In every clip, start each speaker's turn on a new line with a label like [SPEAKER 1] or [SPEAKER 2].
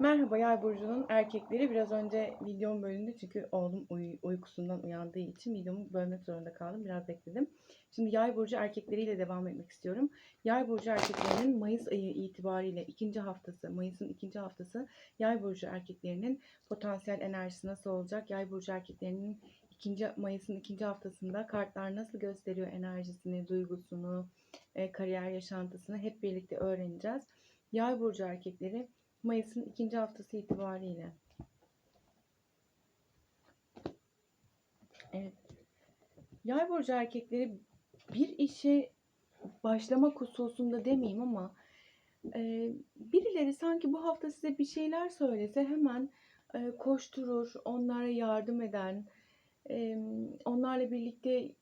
[SPEAKER 1] Merhaba Yay burcunun erkekleri. Biraz önce videom bölündü çünkü oğlum uy- uykusundan uyandığı için videomu bölmek zorunda kaldım. Biraz bekledim. Şimdi Yay burcu erkekleriyle devam etmek istiyorum. Yay burcu erkeklerinin Mayıs ayı itibariyle ikinci haftası, Mayıs'ın ikinci haftası Yay burcu erkeklerinin potansiyel enerjisi nasıl olacak? Yay burcu erkeklerinin ikinci Mayıs'ın ikinci haftasında kartlar nasıl gösteriyor enerjisini, duygusunu, e, kariyer yaşantısını hep birlikte öğreneceğiz. Yay burcu erkekleri Mayıs'ın ikinci haftası itibariyle. Evet. Yay burcu erkekleri bir işe başlamak hususunda demeyeyim ama e, birileri sanki bu hafta size bir şeyler söylese hemen e, koşturur, onlara yardım eden, e, onlarla birlikte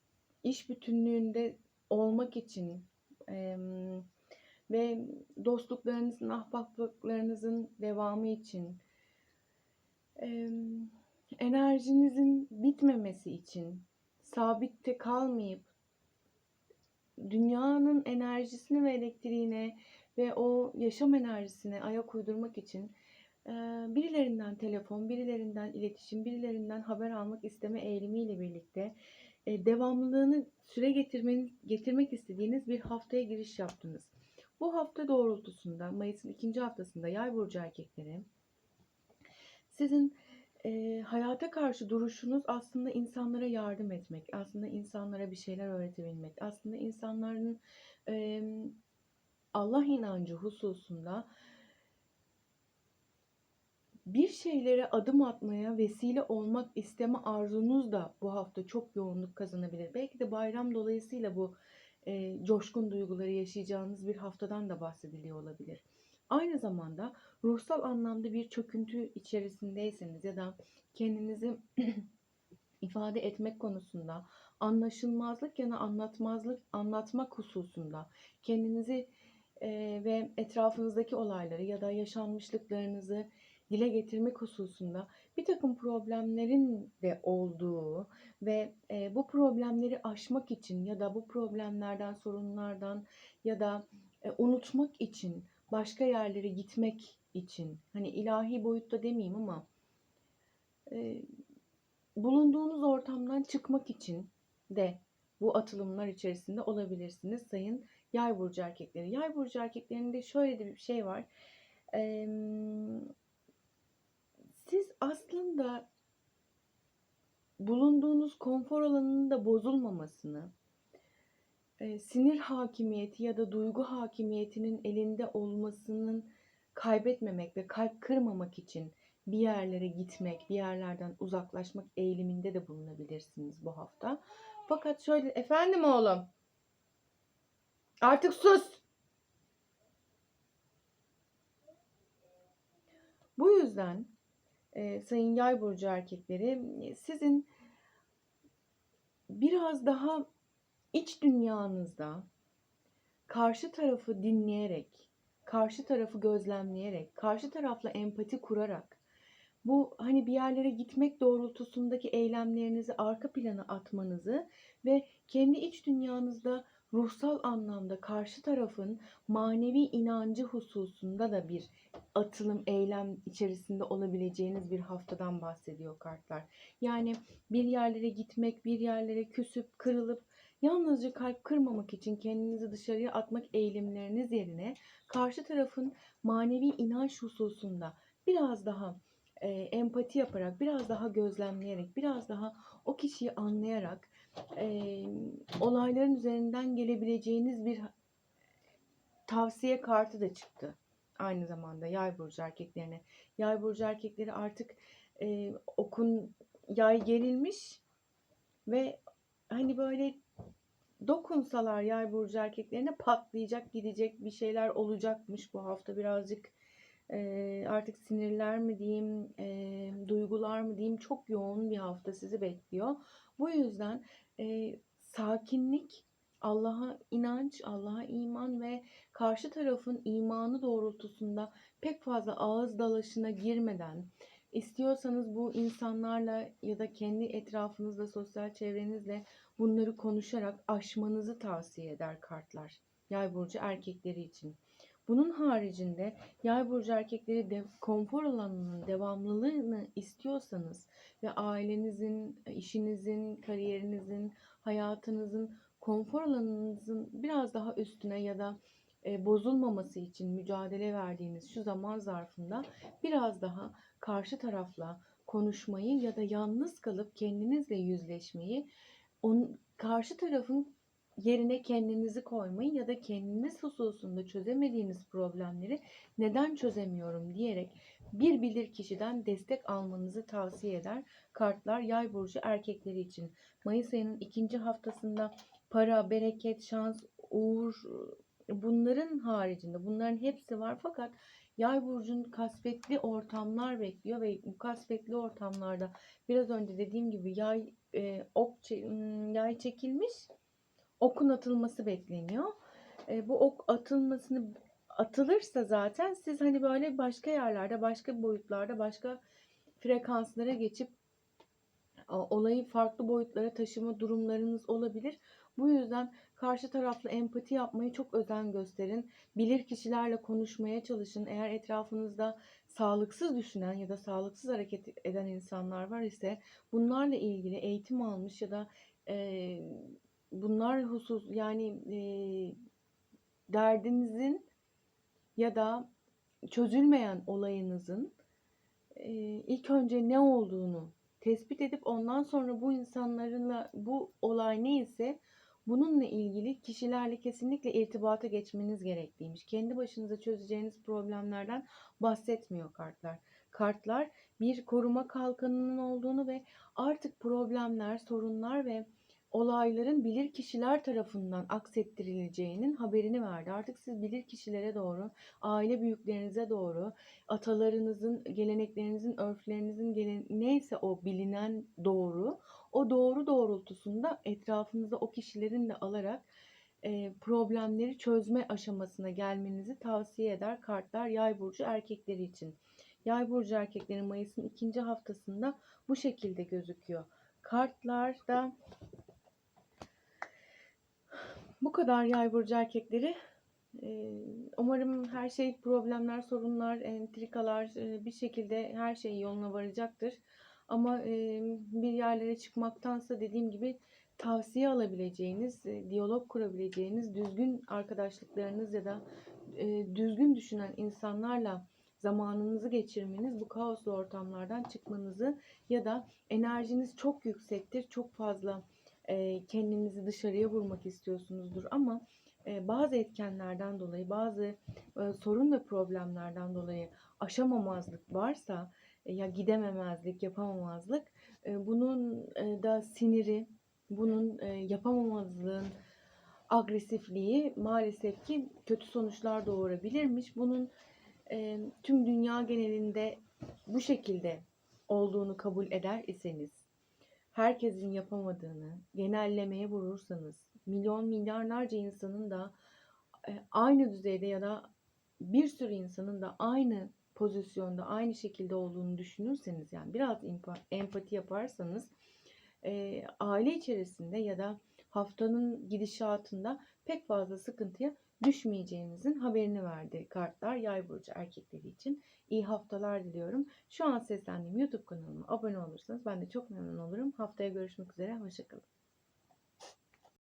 [SPEAKER 1] iş bütünlüğünde olmak için e, ve dostluklarınızın, ahbaplıklarınızın devamı için, enerjinizin bitmemesi için, sabitte kalmayıp dünyanın enerjisine ve elektriğine ve o yaşam enerjisine ayak uydurmak için eee, birilerinden telefon, birilerinden iletişim, birilerinden haber almak isteme eğilimiyle birlikte e, devamlılığını süre getirmeniz, getirmek istediğiniz bir haftaya giriş yaptınız. Bu hafta doğrultusunda Mayıs'ın ikinci haftasında Yay burcu erkekleri sizin e, hayata karşı duruşunuz aslında insanlara yardım etmek, aslında insanlara bir şeyler öğretebilmek, aslında insanların e, Allah inancı hususunda bir şeylere adım atmaya vesile olmak isteme arzunuz da bu hafta çok yoğunluk kazanabilir. Belki de bayram dolayısıyla bu e, coşkun duyguları yaşayacağınız bir haftadan da bahsediliyor olabilir. Aynı zamanda ruhsal anlamda bir çöküntü içerisindeyseniz ya da kendinizi ifade etmek konusunda anlaşılmazlık ya da anlatmazlık anlatmak hususunda kendinizi e, ve etrafınızdaki olayları ya da yaşanmışlıklarınızı dile getirmek hususunda bir takım problemlerin de olduğu ve e, bu problemleri aşmak için ya da bu problemlerden, sorunlardan ya da e, unutmak için başka yerlere gitmek için hani ilahi boyutta demeyeyim ama e, bulunduğunuz ortamdan çıkmak için de bu atılımlar içerisinde olabilirsiniz sayın yay burcu erkekleri. Yay burcu erkeklerinde şöyle de bir şey var. Siz aslında bulunduğunuz konfor alanının da bozulmamasını, e, sinir hakimiyeti ya da duygu hakimiyetinin elinde olmasının kaybetmemek ve kalp kırmamak için bir yerlere gitmek, bir yerlerden uzaklaşmak eğiliminde de bulunabilirsiniz bu hafta. Fakat şöyle, efendim oğlum, artık sus. Bu yüzden e, sayın yay burcu erkekleri sizin biraz daha iç dünyanızda karşı tarafı dinleyerek, karşı tarafı gözlemleyerek, karşı tarafla empati kurarak bu hani bir yerlere gitmek doğrultusundaki eylemlerinizi arka plana atmanızı ve kendi iç dünyanızda ruhsal anlamda karşı tarafın manevi inancı hususunda da bir atılım, eylem içerisinde olabileceğiniz bir haftadan bahsediyor kartlar. Yani bir yerlere gitmek, bir yerlere küsüp, kırılıp yalnızca kalp kırmamak için kendinizi dışarıya atmak eğilimleriniz yerine karşı tarafın manevi inanç hususunda biraz daha e, empati yaparak, biraz daha gözlemleyerek, biraz daha o kişiyi anlayarak e, olayların üzerinden gelebileceğiniz bir tavsiye kartı da çıktı. Aynı zamanda yay burcu erkeklerine. Yay burcu erkekleri artık e, okun yay gerilmiş ve hani böyle dokunsalar yay burcu erkeklerine patlayacak gidecek bir şeyler olacakmış bu hafta birazcık e, artık sinirler mi diyeyim e, duygular mı diyeyim çok yoğun bir hafta sizi bekliyor. Bu yüzden e, sakinlik, Allah'a inanç, Allah'a iman ve karşı tarafın imanı doğrultusunda pek fazla ağız dalaşına girmeden istiyorsanız bu insanlarla ya da kendi etrafınızla, sosyal çevrenizle bunları konuşarak aşmanızı tavsiye eder kartlar. Yay burcu erkekleri için. Bunun haricinde yay burcu erkekleri de konfor alanının devamlılığını istiyorsanız ve ailenizin, işinizin, kariyerinizin, hayatınızın, konfor alanınızın biraz daha üstüne ya da e, bozulmaması için mücadele verdiğiniz şu zaman zarfında biraz daha karşı tarafla konuşmayı ya da yalnız kalıp kendinizle yüzleşmeyi, onun, karşı tarafın yerine kendinizi koymayı ya da kendiniz hususunda çözemediğiniz problemleri neden çözemiyorum diyerek bir bilir kişiden destek almanızı tavsiye eder. Kartlar yay burcu erkekleri için. Mayıs ayının ikinci haftasında para, bereket, şans, uğur bunların haricinde bunların hepsi var fakat Yay burcun kasvetli ortamlar bekliyor ve bu kasvetli ortamlarda biraz önce dediğim gibi yay e, ok çe- yay çekilmiş okun atılması bekleniyor. E, bu ok atılmasını atılırsa zaten siz hani böyle başka yerlerde, başka boyutlarda, başka frekanslara geçip olayı farklı boyutlara taşıma durumlarınız olabilir. Bu yüzden karşı tarafla empati yapmayı çok özen gösterin. Bilir kişilerle konuşmaya çalışın. Eğer etrafınızda sağlıksız düşünen ya da sağlıksız hareket eden insanlar var ise bunlarla ilgili eğitim almış ya da e, bunlar husus yani e, derdinizin ya da çözülmeyen olayınızın e, ilk önce ne olduğunu tespit edip ondan sonra bu insanlarla bu olay neyse bununla ilgili kişilerle kesinlikle irtibata geçmeniz gerekliymiş. Kendi başınıza çözeceğiniz problemlerden bahsetmiyor kartlar. Kartlar bir koruma kalkanının olduğunu ve artık problemler, sorunlar ve olayların bilir kişiler tarafından aksettirileceğinin haberini verdi. Artık siz bilir kişilere doğru, aile büyüklerinize doğru, atalarınızın, geleneklerinizin, örflerinizin gelen, neyse o bilinen doğru, o doğru doğrultusunda etrafınızda o kişilerin de alarak e, problemleri çözme aşamasına gelmenizi tavsiye eder kartlar yay burcu erkekleri için. Yay burcu erkeklerin Mayıs'ın ikinci haftasında bu şekilde gözüküyor. Kartlarda bu kadar yay burcu erkekleri. Umarım her şey problemler, sorunlar, entrikalar bir şekilde her şey yoluna varacaktır. Ama bir yerlere çıkmaktansa dediğim gibi tavsiye alabileceğiniz, diyalog kurabileceğiniz düzgün arkadaşlıklarınız ya da düzgün düşünen insanlarla zamanınızı geçirmeniz bu kaoslu ortamlardan çıkmanızı ya da enerjiniz çok yüksektir, çok fazla kendinizi dışarıya vurmak istiyorsunuzdur ama bazı etkenlerden dolayı, bazı sorun ve problemlerden dolayı aşamamazlık varsa ya gidememezlik, yapamamazlık bunun da siniri, bunun yapamamazlığın agresifliği maalesef ki kötü sonuçlar doğurabilirmiş. Bunun tüm dünya genelinde bu şekilde olduğunu kabul eder iseniz herkesin yapamadığını genellemeye vurursanız milyon milyarlarca insanın da e, aynı düzeyde ya da bir sürü insanın da aynı pozisyonda aynı şekilde olduğunu düşünürseniz yani biraz empati yaparsanız e, aile içerisinde ya da haftanın gidişatında pek fazla sıkıntıya düşmeyeceğinizin haberini verdi kartlar yay burcu erkekleri için. İyi haftalar diliyorum. Şu an seslendiğim YouTube kanalıma abone olursanız ben de çok memnun olurum. Haftaya görüşmek üzere. Hoşçakalın.